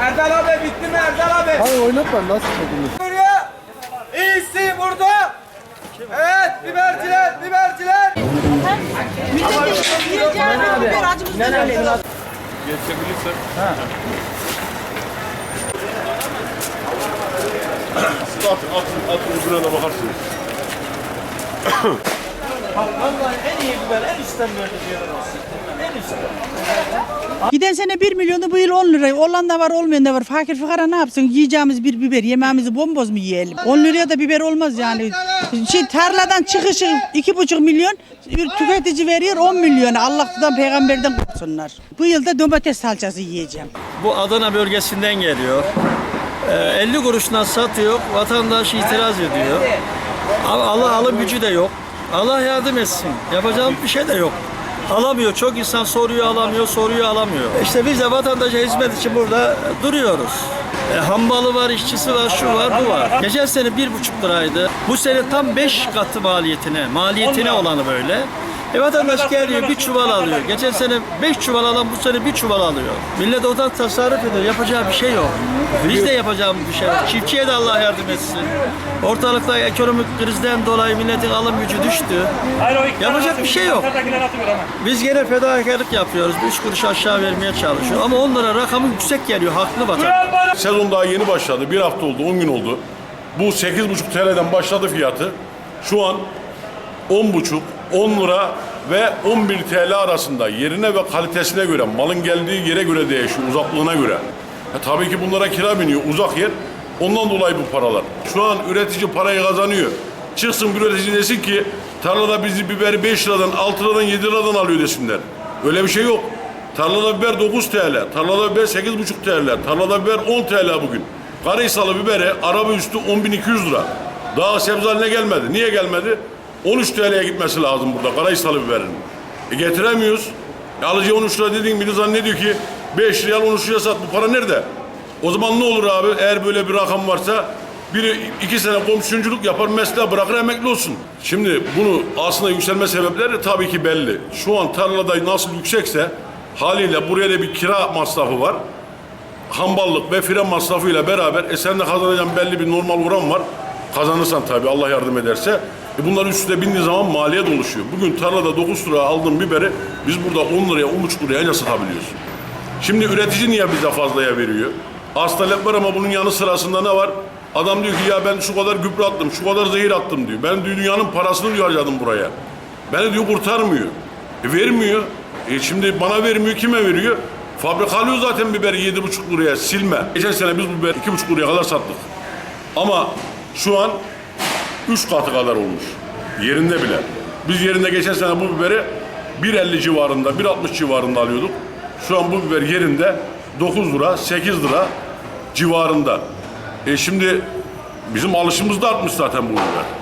Erdal abi bitti mi Erdal abi? Hayır oynatma nasıl çekilir? Buraya iyisi burada. Evet biberciler biberciler. Milletvekili yiyeceğiz biber acımızı söylüyoruz. Geçebilirsen. Ha. Siz atın, atın, atın buraya bakarsınız. Vallahi en iyi biber, en üstten böyle bir yer olsun. Giden sene 1 milyonu bu yıl 10 lira. Olan da var olmayan da var. Fakir fukara ne yapsın? Yiyeceğimiz bir biber, yemeğimizi bomboz mu yiyelim? 10 liraya da biber olmaz yani. Şey, tarladan çıkışı 2,5 milyon, tüketici veriyor 10 milyonu. Allah'tan peygamberden korksunlar. Bu yıl da domates salçası yiyeceğim. Bu Adana bölgesinden geliyor. Ee, 50 kuruşuna satıyor, vatandaş itiraz ediyor. Allah alım gücü de yok. Allah yardım etsin. Yapacağım bir şey de yok. Alamıyor. Çok insan soruyor alamıyor, soruyor alamıyor. İşte biz de vatandaşa hizmet için burada duruyoruz. E, hambalı var, işçisi var, şu var, bu var. Geçen sene bir buçuk liraydı. Bu sene tam beş katı maliyetine, maliyetine olanı böyle. E vatandaş geliyor bir çuval alıyor. Geçen sene beş çuval alan bu sene bir çuval alıyor. Millet oradan tasarruf ediyor. Yapacağı bir şey yok. Biz de yapacağımız bir şey yok. Çiftçiye de Allah yardım etsin. Ortalıkta ekonomik krizden dolayı milletin alım gücü düştü. Yapacak bir şey yok. Biz gene fedakarlık yapıyoruz. Üç kuruş aşağı vermeye çalışıyor. Ama onlara rakamı yüksek geliyor. Haklı vatandaş. Sezon daha yeni başladı. Bir hafta oldu, 10 gün oldu. Bu 8,5 TL'den başladı fiyatı. Şu an 10,5, 10 lira ve 11 TL arasında yerine ve kalitesine göre, malın geldiği yere göre değişiyor, uzaklığına göre. E, tabii ki bunlara kira biniyor, uzak yer. Ondan dolayı bu paralar. Şu an üretici parayı kazanıyor. Çıksın bir üretici desin ki tarlada bizi biberi 5 liradan, 6 liradan, 7 liradan alıyor desinler. Öyle bir şey yok. Tarlada biber 9 TL, tarlada biber 8,5 TL, tarlada biber 10 TL bugün. Karahisalı biberi araba üstü 10.200 lira. Daha sebze haline gelmedi. Niye gelmedi? 13 TL'ye gitmesi lazım burada Karahisalı biberin. E getiremiyoruz. E alıcıya 13 lira dediğin biri zannediyor ki 5 liraya 13 liraya sat. Bu para nerede? O zaman ne olur abi eğer böyle bir rakam varsa biri iki sene komisyonculuk yapar mesleği bırakır emekli olsun. Şimdi bunu aslında yükselme sebepleri tabii ki belli. Şu an tarlada nasıl yüksekse haliyle buraya da bir kira masrafı var hamballık ve fren masrafıyla beraber e sen de kazanacağın belli bir normal oran var. Kazanırsan tabii Allah yardım ederse. E bunlar üstüne bindiği zaman maliyet oluşuyor. Bugün tarlada 9 lira aldığım biberi biz burada 10 liraya 10,5 liraya ancak satabiliyoruz. Şimdi üretici niye bize fazlaya veriyor? Az talep var ama bunun yanı sırasında ne var? Adam diyor ki ya ben şu kadar gübre attım, şu kadar zehir attım diyor. Ben dünyanın parasını diyor harcadım buraya. Beni diyor kurtarmıyor. E vermiyor. E şimdi bana vermiyor, kime veriyor? Fabrika alıyor zaten biberi 7,5 liraya silme. Geçen sene biz bu biberi 2,5 liraya kadar sattık. Ama şu an 3 katı kadar olmuş. Yerinde bile. Biz yerinde geçen sene bu biberi 1.50 civarında, 1.60 civarında alıyorduk. Şu an bu biber yerinde 9 lira, 8 lira civarında. E şimdi bizim alışımız da artmış zaten bu biber.